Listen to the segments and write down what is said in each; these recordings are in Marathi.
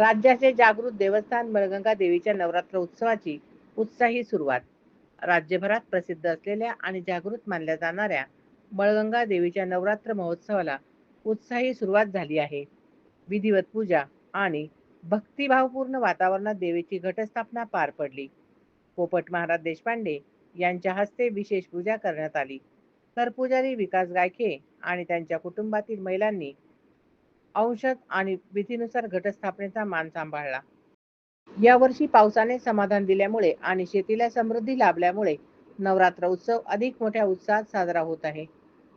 राज्याचे जागृत देवस्थान मळगंगा देवीच्या नवरात्र उत्सवाची उत्साही सुरुवात. राज्यभरात प्रसिद्ध असलेल्या आणि जागृत मानल्या जाणाऱ्या मळगंगा देवीच्या नवरात्र महोत्सवाला उत्साही सुरुवात झाली आहे. विधिवत पूजा आणि भक्तिभावपूर्ण वातावरणात देवीची घटस्थापना पार पडली. पोपट महाराज देशपांडे यांच्या हस्ते विशेष पूजा करण्यात आली. तर पुजारी विकास गायखे आणि त्यांच्या कुटुंबातील महिलांनी औषध आणि विधीनुसार घटस्थापनेचा मान सांभाळला. यावर्षी पावसाने समाधान दिल्यामुळे आणि शेतीला समृद्धी लाभल्यामुळे नवरात्र उत्सव अधिक मोठ्या उत्साहात साजरा होत आहे.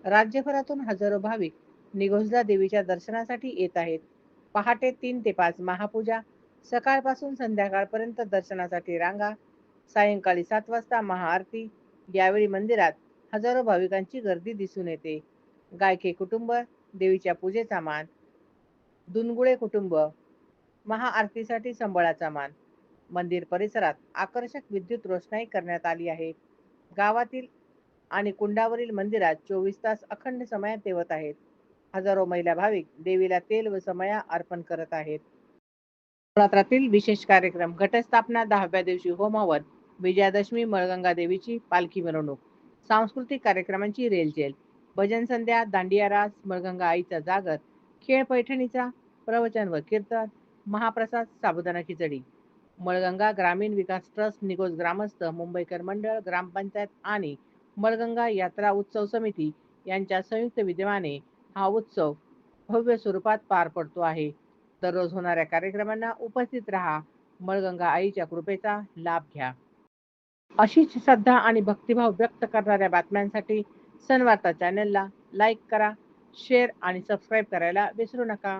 राज्यभरातून हजारो भाविक निघोजला देवीच्या दर्शनासाठी येत आहेत. पहाटे तीन ते पाच महापूजा सकाळपासून संध्याकाळपर्यंत दर्शनासाठी रांगा सायंकाळी सात वाजता महाआरती यावेळी मंदिरात हजारो भाविकांची गर्दी दिसून येते. गायके कुटुंब देवीच्या पूजेचा मान दुनगुळे कुटुंब. महाआरतीसाठी संबळाचा मान. मंदिर परिसरात आकर्षक विद्युत रोषणाई करण्यात आली आहे. गावातील आणि कुंडावरील मंदिरात चोवीस तास अखंड समया तेवत आहेत. हजारो महिला भाविक देवीला तेल व समया अर्पण करत आहेत. नवरात्रातील विशेष कार्यक्रम घटस्थापना दहाव्या दिवशी होमावर विजयादशमी मळगंगा देवीची पालखी मिरवणूक. सांस्कृतिक कार्यक्रमांची रेलचेल. भजन संध्या दांडिया रास मळगंगा आईचा जागर खेळ पैठणीचा प्रवचन व कीर्तन महाप्रसाद साबुदाना खिचडी मळगंगा ग्रामीण विकास ट्रस्ट निगोज ग्रामस्थ मुंबईकर मंडळ ग्रामपंचायत आणि मळगंगा यात्रा उत्सव समिती यांच्या संयुक्त विद्यमाने हा उत्सव भव्य स्वरूपात पार पडतो आहे. दररोज होणाऱ्या कार्यक्रमांना उपस्थित राहा. मळगंगा आईच्या कृपेचा लाभ घ्या. अशीच श्रद्धा आणि भक्तिभाव व्यक्त करणाऱ्या बातम्यांसाठी सनवार्ता चॅनलला लाईक करा शेअर आणि सबस्क्राईब करायला विसरू नका.